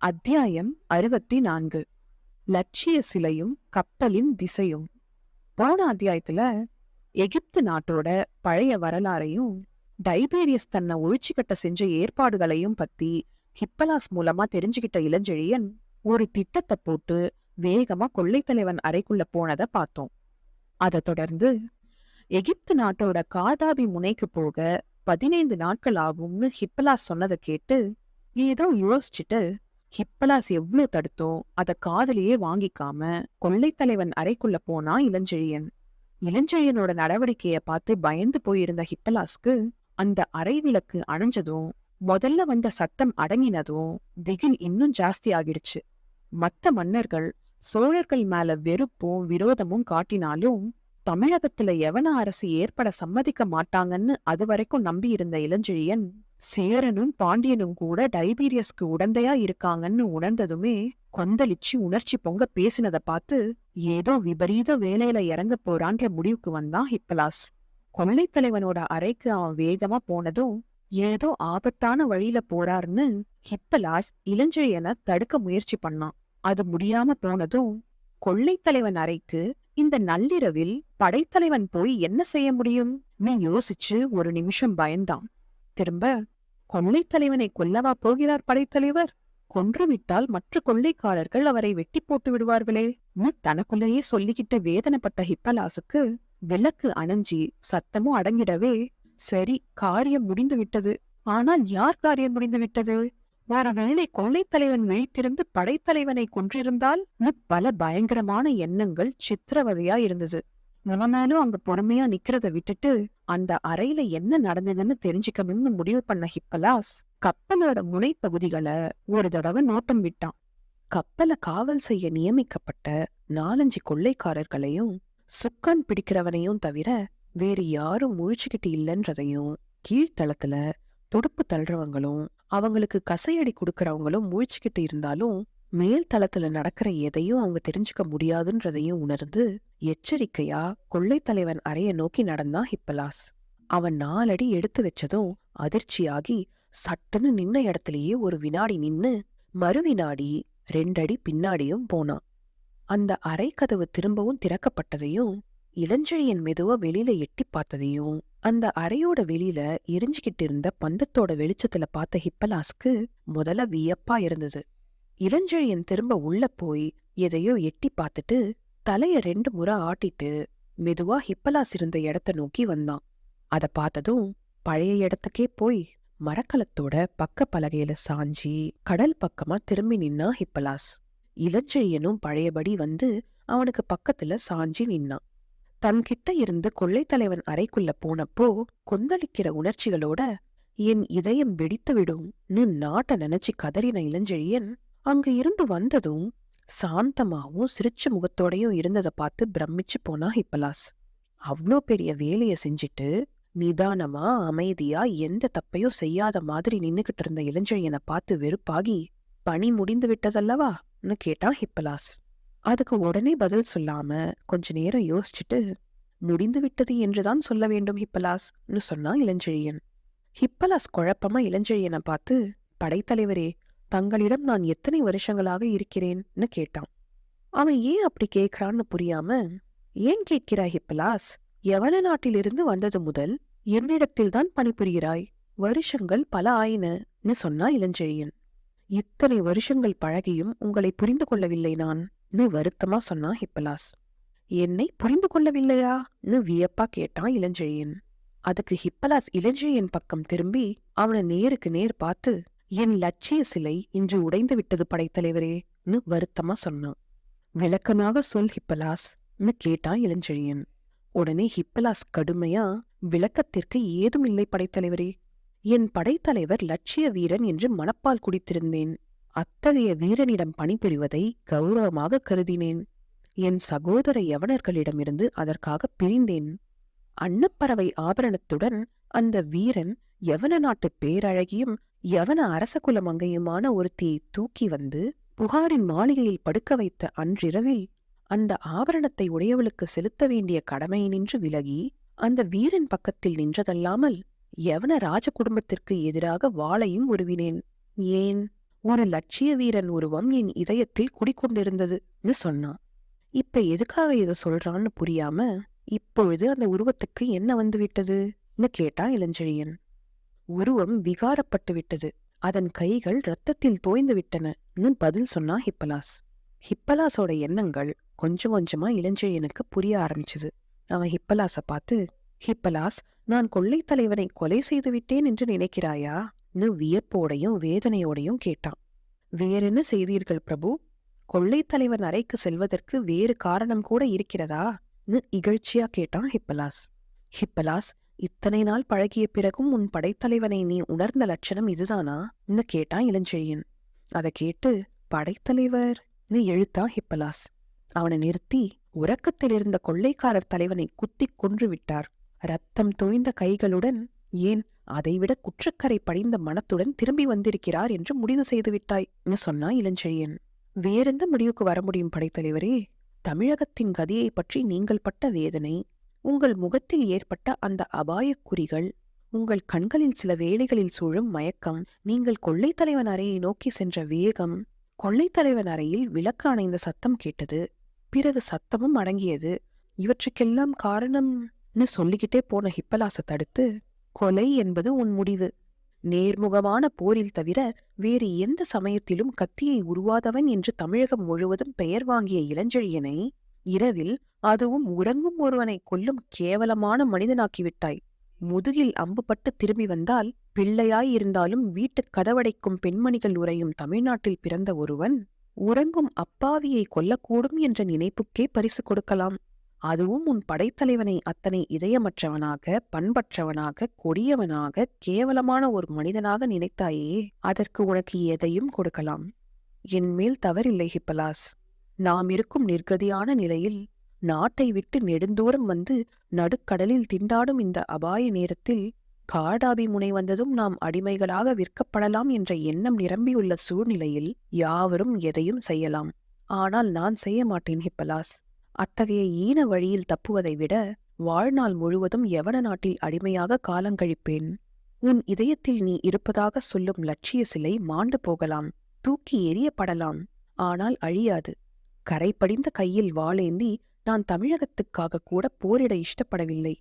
அத்தியாயம் அறுபத்தி நான்கு லட்சிய சிலையும் கப்பலின் திசையும். போன அத்தியாயத்துல எகிப்து நாட்டோட பழைய வரலாறையும் டைபேரியஸ் தன்னை ஒழிச்சுக்கட்ட செஞ்ச ஏற்பாடுகளையும் பத்தி ஹிப்பலாஸ் மூலமா தெரிஞ்சுக்கிட்ட இளஞ்செழியன் ஒரு திட்டத்தை போட்டு வேகமா கொள்ளைத்தலைவன் அறைக்குள்ள போனதை பார்த்தோம். அதை தொடர்ந்து எகிப்து நாட்டோட காதாபி முனைக்கு போக பதினைந்து நாட்கள் ஆகும்னு ஹிப்பலாஸ் சொன்னதை கேட்டு ஏதோ யோசிச்சுட்டு ஹிப்பலாஸ் எவ்ளோ தடுத்தோம் அத காதலியே வாங்கிக்காம கொள்ளைத்தலைவன் அறைக்குள்ள போனா இளஞ்செழியன். இளஞ்செழியனோட நடவடிக்கைய பார்த்து பயந்து போயிருந்த ஹிப்பலாஸ்க்கு அந்த அறை விளக்கு அணைஞ்சதும் முதல்ல வந்த சத்தம் அடங்கினதும் திகில் இன்னும் ஜாஸ்தி ஆகிடுச்சு. மத்த மன்னர்கள் சோழர்கள் மேல வெறுப்பும் விரோதமும் காட்டினாலும் தமிழகத்துல எவன அரசு ஏற்பட சம்மதிக்க மாட்டாங்கன்னு அது வரைக்கும் நம்பியிருந்த இளஞ்செழியன் சேரனும் பாண்டியனும் கூட டைபீரியஸ்க்கு உடந்தையா இருக்காங்கன்னு உணர்ந்ததுமே கொந்தளிச்சு உணர்ச்சி பொங்க பேசினதை பார்த்து ஏதோ விபரீத வேலையில இறங்க போறான்ற முடிவுக்கு வந்தான் ஹிப்பலாஸ். கொள்ளைத்தலைவனோட அறைக்கு அவன் வேகமா போனதும் ஏதோ ஆபத்தான வழியில போறாருன்னு ஹிப்பலாஸ் இளஞ்செழியனை தடுக்க முயற்சி பண்ணான். அது முடியாம போனதும் கொள்ளைத்தலைவன் அறைக்கு இந்த நள்ளிரவில் படைத்தலைவன் போய் என்ன செய்ய முடியும்? நீ யோசிச்சு ஒரு நிமிஷம் பயந்தான். திரும்ப கொள்ளைத்தலைவனை கொல்லவா போகிறார் படைத்தலைவர்? கொன்றுவிட்டால் மற்ற கொள்ளைக்காரர்கள் அவரை வெட்டி போட்டு விடுவார்களே? தனக்குள்ளேயே சொல்லிக்கிட்ட வேதனைப்பட்ட ஹிப்பலாசுக்கு விளக்கு அணைஞ்சி சத்தமும் அடங்கிடவே சரி காரியம் முடிந்து விட்டது ஆனால் யார் காரியம் முடிந்து விட்டது ஒருவேளை கொள்ளைத்தலைவன் விழித்திருந்து படைத்தலைவனை கொன்றிருந்தால்? பல பயங்கரமான எண்ணங்கள் சித்திரவதையா இருந்தது. எவனாலும் அங்க பொறுமையா நிக்கிறத விட்டுட்டு அந்த அறையில என்ன நடந்ததுன்னு தெரிஞ்சுக்கணும்னு முடிவு பண்ண ஹிப்பலாஸ் கப்பலோட முனைப்பகுதிகளை ஒரு தடவை நோட்டம் விட்டான். கப்பலை காவல் செய்ய நியமிக்கப்பட்ட நாலஞ்சு கொள்ளைக்காரர்களையும் சுக்கான் பிடிக்கிறவனையும் தவிர வேறு யாரும் முழிச்சுக்கிட்டு இல்லைன்றதையும் கீழ்த்தளத்துல துடுப்பு தள்ளுறவங்களும் அவங்களுக்கு கசையடி கொடுக்கறவங்களும் முழிச்சுக்கிட்டு இருந்தாலும் மேல் தளத்துல நடக்கிற எதையும் அவங்க தெரிஞ்சுக்க முடியாதுன்றதையும் உணர்ந்து எச்சரிக்கையா கொள்ளைத்தலைவன் அறைய நோக்கி நடந்தான் ஹிப்பலாஸ். அவன் நாலடி எடுத்து வச்சதும் அதிர்ச்சியாகி சட்டுன்னு நின்ன இடத்துலயே ஒரு வினாடி நின்னு மறுவினாடி ரெண்டடி பின்னாடியும் போனான். அந்த அறை கதவு திரும்பவும் திறக்கப்பட்டதையும் இளஞ்செழியன் மெதுவா வெளியில எட்டி பார்த்ததையும் அந்த அறையோட வெளியில எரிஞ்சுக்கிட்டு இருந்த பந்தத்தோட வெளிச்சத்துல பார்த்த ஹிப்பலாஸ்க்கு முதல்ல வியப்பா இருந்தது. இளஞ்செழியன் திரும்ப உள்ள போய் எதையோ எட்டி பார்த்துட்டு தலைய ரெண்டு முறை ஆட்டிட்டு மெதுவா ஹிப்பலாஸ் இருந்த இடத்த நோக்கி வந்தான். அத பார்த்ததும் பழைய இடத்துக்கே போய் மரக்கலத்தோட பக்க பலகையில சாஞ்சி கடல் பக்கமா திரும்பி நின்னா ஹிப்பலாஸ். இளஞ்செழியனும் பழையபடி வந்து அவனுக்கு பக்கத்துல சாஞ்சி நின்னான். தன்கிட்ட இருந்து கொள்ளைத்தலைவன் அறைக்குள்ள போனப்போ கொந்தளிக்கிற உணர்ச்சிகளோட என் இதயம் வெடித்து விடும்னு நாட்ட நினைச்சு கதறின இளஞ்செழியன் அங்க இருந்து வந்ததும் சாந்தமாவும் சிரிச்ச முகத்தோடையும் இருந்ததை பார்த்து பிரமிச்சு போனா ஹிப்பலாஸ். அவ்ளோ பெரிய வேலைய செஞ்சுட்டு நிதானமா அமைதியா எந்த தப்பையும் செய்யாத மாதிரி நின்னுகிட்டு இருந்த இளஞ்செழியனை பார்த்து வெறுப்பாகி பணி முடிந்து விட்டதல்லவான்னு கேட்டான் ஹிப்பலாஸ். அதுக்கு உடனே பதில் சொல்லாம கொஞ்ச நேரம் யோசிச்சுட்டு முடிந்து விட்டது என்றுதான் சொல்ல வேண்டும் ஹிப்பலாஸ்னு சொன்னான் இளஞ்செழியன். ஹிப்பலாஸ் குழப்பமா இளஞ்செழியனை பார்த்து படைத்தலைவரே தங்களிடம் நான் எத்தனை வருஷங்களாக இருக்கிறேன்னு கேட்டான். அவன் ஏன் அப்படி கேட்கிறான்னு புரியாம ஏன் கேட்கிறாய் ஹிப்பலாஸ் யவன நாட்டிலிருந்து வந்தது முதல் என்னிடத்தில்தான் பணிபுரிகிறாய். வருஷங்கள் பல ஆயினன்னு சொன்னா இளஞ்செழியன். இத்தனை வருஷங்கள் பழகியும் உங்களை புரிந்து கொள்ளவில்லை நான்னு வருத்தமா சொன்னா ஹிப்பலாஸ் என்னை புரிந்து கொள்ளவில்லையான்னு வியப்பா கேட்டான் இளஞ்செழியன். அதுக்கு ஹிப்பலாஸ் இளஞ்செழியன் பக்கம் திரும்பி அவனை நேருக்கு நேர் பார்த்து என் லட்சிய சிலை இன்று உடைந்து விட்டது படைத்தலைவரேன்னு வருத்தமா சொன்னான். விளக்கமாக சொல் ஹிப்பலாஸ்னு கேட்டான் இளஞ்செழியன். உடனே ஹிப்பலாஸ் கடுமையா விளக்கத்திற்கு ஏதும் இல்லை படைத்தலைவரே என் படைத்தலைவர் லட்சிய வீரன் என்று மனப்பால் குடித்திருந்தேன். அத்தகைய வீரனிடம் பணிபுரிவதை கௌரவமாக கருதினேன். என் சகோதர யவனர்களிடமிருந்து அதற்காக பிரிந்தேன். அன்னப்பறவை ஆபரணத்துடன் அந்த வீரன் யவன நாட்டு பேரழகியும் யவன அரச குலமங்கையுமான ஒருத்தியை தூக்கி வந்து புகாரின் மாளிகையில் படுக்க வைத்த அன்றிரவில் அந்த ஆபரணத்தை உடையவளுக்கு செலுத்த வேண்டிய கடமை நின்று விலகி அந்த வீரன் பக்கத்தில் நின்றதல்லாமல் யவன ராஜ குடும்பத்திற்கு எதிராக வாளையும் உருவினேன். ஏன்? ஒரு லட்சிய வீரன் உருவம் என் இதயத்தில் குடிக்கொண்டிருந்ததுன்னு சொன்னான். இப்ப எதுக்காக இத சொல்றான்னு புரியாம இப்பொழுது அந்த உருவத்துக்கு என்ன வந்துவிட்டது கேட்டான் இளஞ்செழியன். உருவம் விகாரப்பட்டு விட்டது. அதன் கைகள் ரத்தத்தில் தோய்ந்து விட்டனன்னு பதில் சொன்னா ஹிப்பலாஸ். ஹிப்பலாஸோட எண்ணங்கள் கொஞ்சம் கொஞ்சமா இளஞ்செழியனுக்கு புரிய ஆரம்பிச்சுது. அவன் ஹிப்பலாஸ பார்த்து ஹிப்பலாஸ் நான் கொள்ளைத் தலைவனை கொலை செய்து விட்டேன் என்று நினைக்கிறாயா? வியப்போடையும் வேதனையோடையும் கேட்டான். வேறென்ன செய்தீர்கள் பிரபு? கொள்ளைத் தலைவன் அறைக்கு செல்வதற்கு வேறு காரணம் கூட இருக்கிறதா? இகழ்ச்சியா கேட்டான் ஹிப்பலாஸ். ஹிப்பலாஸ் இத்தனை நாள் பழகிய பிறகும் உன் படைத்தலைவனை நீ உணர்ந்த லட்சணம் இதுதானா? கேட்டான் இளஞ்செழியன். அதை கேட்டு படைத்தலைவர் எழுத்தான் ஹிப்பலாஸ். அவனை நிறுத்தி உறக்கத்தில் இருந்த கொள்ளைக்காரர் தலைவனை குத்திக் கொன்று விட்டார். ரத்தம் தோய்ந்த கைகளுடன் ஏன் அதைவிட குற்றக்கரை படிந்த மனத்துடன் திரும்பி வந்திருக்கிறார் என்று முடிவு செய்து விட்டாய் சொன்னா இளஞ்செழியன். வேறெந்த முடிவுக்கு வர முடியும் படைத்தலைவரே? தமிழகத்தின் கதியை பற்றி நீங்கள் பட்ட வேதனை. உங்கள் முகத்தில் ஏற்பட்ட அந்த அபாயக் குறிகள் உங்கள் கண்களில் சில வேளைகளில் சூழும் மயக்கம் நீங்கள் கொள்ளைத்தலைவன் அறையை நோக்கி சென்ற வேகம் கொள்ளைத்தலைவன் அறையில் விளக்கு அணைந்த சத்தம் கேட்டது பிறகு சத்தமும் அடங்கியது. இவற்றுக்கெல்லாம் காரணம்னு சொல்லிக்கிட்டே போன ஹிப்பலாசை தடுத்து கொலை என்பது உன் முடிவு. நேர்முகமான போரில் தவிர வேறு எந்த சமயத்திலும் கத்தியை உருவாதவன் என்று தமிழகம் முழுவதும் பெயர் வாங்கிய இளஞ்செழியனை இரவில் அதுவும் உறங்கும் ஒருவனை கொல்லும் கேவலமான மனிதனாக்கிவிட்டாய் முதுகில் அம்புபட்டு திரும்பி வந்தால் பிள்ளையாய் இருந்தாலும் வீட்டுக் கதவடைக்கும் பெண்மணிகள் உறையும் தமிழ்நாட்டில் பிறந்த ஒருவன் உறங்கும் அப்பாவியை கொல்லக்கூடும் என்ற நினைப்புக்கே பரிசு கொடுக்கலாம். அதுவும் உன் படைத்தலைவனை அத்தனை இதயமற்றவனாக பண்பற்றவனாக கொடியவனாக கேவலமான ஒரு மனிதனாக நினைத்தாயே அதற்கு உனக்கு எதையும் கொடுக்கலாம். என் மேல் தவறில்லை ஹிப்பலாஸ். நாம் இருக்கும் நிர்கதியான நிலையில் நாட்டை விட்டு நெடுந்தூரம் வந்து நடுக்கடலில் திண்டாடும் இந்த அபாய நேரத்தில் காடாபி முனை வந்ததும் நாம் அடிமைகளாக விற்கப்படலாம் என்ற எண்ணம் நிரம்பியுள்ள சூழ்நிலையில் யாவரும் எதையும் செய்யலாம். ஆனால் நான் செய்ய மாட்டேன் ஹிப்பலாஸ். அத்தகைய ஈன வழியில் தப்புவதை விட வாழ்நாள் முழுவதும் எவன நாட்டில் அடிமையாக காலங்கழிப்பேன் உன் இதயத்தில் நீ இருப்பதாக சொல்லும் லட்சிய சிலை மாண்டு போகலாம். தூக்கி எரியப்படலாம் ஆனால் அழியாது. கரைப்படிந்த கையில் வாளேந்தி நான் தமிழகத்துக்காக கூட போரிட இஷ்டப்படவில்லை.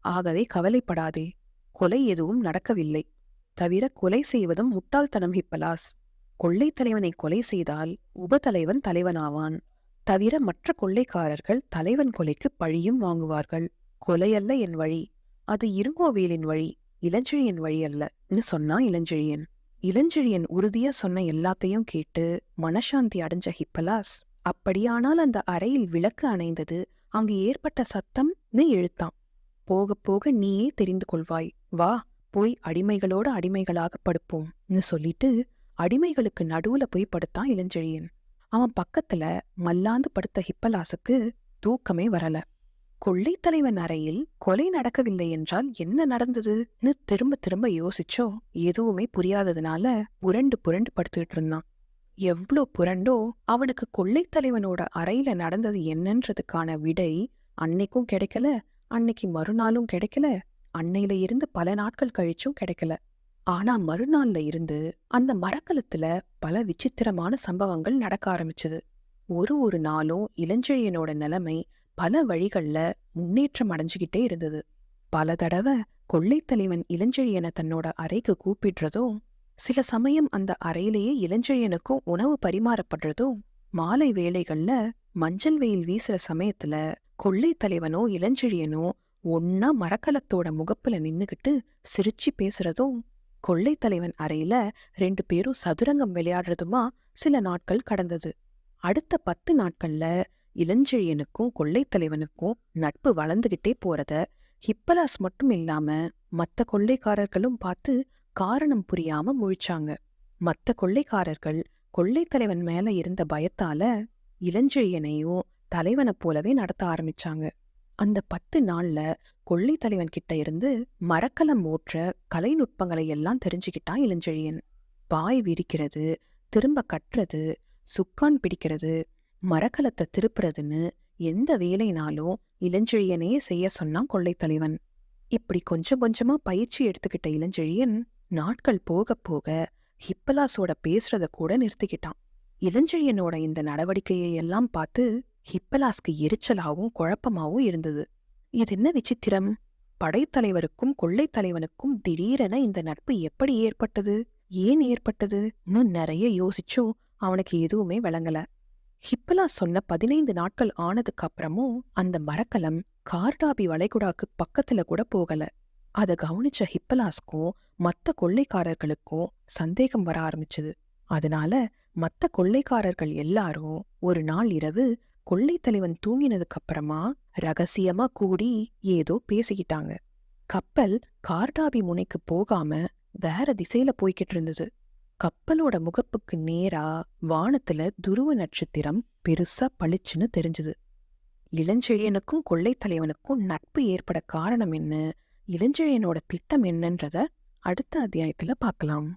ஆகவே கவலைப்படாதே. கொலை எதுவும் நடக்கவில்லை. தவிர கொலை செய்வதும் முட்டாள்தனம் ஹிப்பலாஸ். கொள்ளைத் தலைவனை கொலை செய்தால் உபதலைவன் தலைவனாவான். தவிர மற்ற கொள்ளைக்காரர்கள் தலைவன் கொலைக்கு பழியும் வாங்குவார்கள். கொலையல்ல என் வழி. அது இருங்கோவேலின் வழி. இளஞ்செழியன் வழி அல்லன்னு சொன்னான் இளஞ்செழியன்? இளஞ்செழியன் உறுதியா சொன்ன எல்லாத்தையும் கேட்டு மனசாந்தி அடைஞ்ச ஹிப்பலாஸ். அப்படியானால் அந்த அறையில் விளக்கு அணைந்தது. அங்கு ஏற்பட்ட சத்தம்னு இழுத்தான் போக போக நீயே தெரிந்து கொள்வாய். வா போய் அடிமைகளோட அடிமைகளாக படுப்போம்னு சொல்லிட்டு அடிமைகளுக்கு நடுவுல போய் படுத்தான் இளஞ்செழியன். அவன் பக்கத்துல மல்லாந்து படுத்த ஹிப்பலாசுக்கு தூக்கமே வரல. கொள்ளைத்தலைவன் அறையில் கொலை நடக்கவில்லை என்றால் என்ன நடந்ததுன்னு திரும்ப திரும்ப யோசிச்சோ எதுவுமே புரியாததுனால புரண்டு புரண்டு படுத்துக்கிட்டு இருந்தான். எவ்ளோ புரண்டோ அவனுக்கு கொள்ளைத்தலைவனோட அறையில நடந்தது என்னன்றதுக்கான விடை அன்னைக்கும் கிடைக்கல அன்னைக்கு மறுநாளும் கிடைக்கல அன்னையில இருந்து பல நாட்கள் கழிச்சும் கிடைக்கல. ஆனா மறுநாள்ல இருந்து அந்த மரக்கலத்துல பல விசித்திரமான சம்பவங்கள் நடக்க ஆரம்பிச்சது. ஒரு ஒரு நாளும் இளஞ்செழியனோட நிலைமை பல வழிகள்ல முன்னேற்றம் அடைஞ்சுகிட்டே இருந்தது. பல தடவை கொள்ளைத்தலைவன் இளஞ்செழியனை தன்னோட அறைக்கு கூப்பிடுறதும் சில சமயம் அந்த அறையிலேயே இளஞ்செழியனுக்கும் உணவு பரிமாறப்படுறதும் மாலை வேளைகள்ல மஞ்சள் வெயில் வீசுற சமயத்துல கொள்ளைத்தலைவனோ இளஞ்செழியனோ ஒன்னா மரக்கலத்தோட முகப்புல நின்னுகிட்டு சிரிச்சு பேசுறதும் கொள்ளைத்தலைவன் அறையில ரெண்டு பேரும் சதுரங்கம் விளையாடுறதுமா சில நாட்கள் கடந்தது. அடுத்த பத்து நாட்கள்ல இளஞ்செழியனுக்கும் கொள்ளைத்தலைவனுக்கும் நட்பு வளர்ந்துகிட்டே போறத ஹிப்பலாஸ் மட்டும் இல்லாம மத்த கொள்ளைக்காரர்களும் பார்த்து காரணம் புரியாம முழிச்சாங்க. மத்த கொள்ளைக்காரர்கள் கொள்ளைத்தலைவன் மேல இருந்த பயத்தால இளஞ்செழியனையும் தலைவனை போலவே நடத்த ஆரம்பிச்சாங்க. அந்த பத்து நாள்ல கொள்ளைத்தலைவன் கிட்ட இருந்து மரக்கலம் ஓற்ற கலைநுட்பங்களை எல்லாம் தெரிஞ்சுக்கிட்டான் இளஞ்செழியன். பாய் விரிக்கிறது திரும்ப கட்டுறது சுக்கான் பிடிக்கிறது மரக்கலத்தை திருப்புறதுன்னு எந்த வேலைனாலும் இளஞ்செழியனே செய்ய சொன்னான் கொள்ளைத்தலைவன் இப்படி கொஞ்சம் கொஞ்சமா பயிற்சி எடுத்துக்கிட்ட இளஞ்செழியன் நாட்கள் போக போக ஹிப்பலாஸோட பேசுறத கூட நிறுத்திக்கிட்டான். இளஞ்செழியனோட இந்த நடவடிக்கையை எல்லாம் பார்த்து ஹிப்பலாஸ்க்கு எரிச்சலாவும் குழப்பமாவும் இருந்தது. இது என்ன விசித்திரம்? படைத்தலைவருக்கும் கொள்ளைத் தலைவனுக்கும் திடீரென இந்த நட்பு எப்படி ஏற்பட்டது? ஏன் ஏற்பட்டது? இன்னும் நிறைய யோசிச்சும் அவனுக்கு எதுவுமே விளங்கல. ஹிப்பலா சொன்ன பதினைந்து நாட்கள் ஆனதுக்கு அப்புறமும் அந்த மரக்கலம் கார்டாபி வளைகுடாக்கு பக்கத்துல கூட போகல. அத கவனிச்ச ஹிப்பலாஸ்க்கும் மத்த கொள்ளைக்காரர்களுக்கும் சந்தேகம் வர ஆரம்பிச்சது. அதனால மத்த கொள்ளைக்காரர்கள் எல்லாரும் ஒரு நாள் இரவு கொள்ளைத்தலைவன் தூங்கினதுக்கு அப்புறமா ரகசியமா கூடி ஏதோ பேசிக்கிட்டாங்க. கப்பல் கார்டாபி முனைக்கு போகாம வேற திசையில போய்கிட்டு இருந்தது. கப்பலோட முகப்புக்கு நேரா வானத்துல துருவ நட்சத்திரம் பெருசா பளிச்சுன்னு தெரிஞ்சது. இளஞ்செழியனுக்கும் கொள்ளைத்தலைவனுக்கும் நட்பு ஏற்பட காரணம் என்ன? இளஞ்செழியனோட திட்டம் என்னன்றத அடுத்த அத்தியாயத்துல பார்க்கலாம்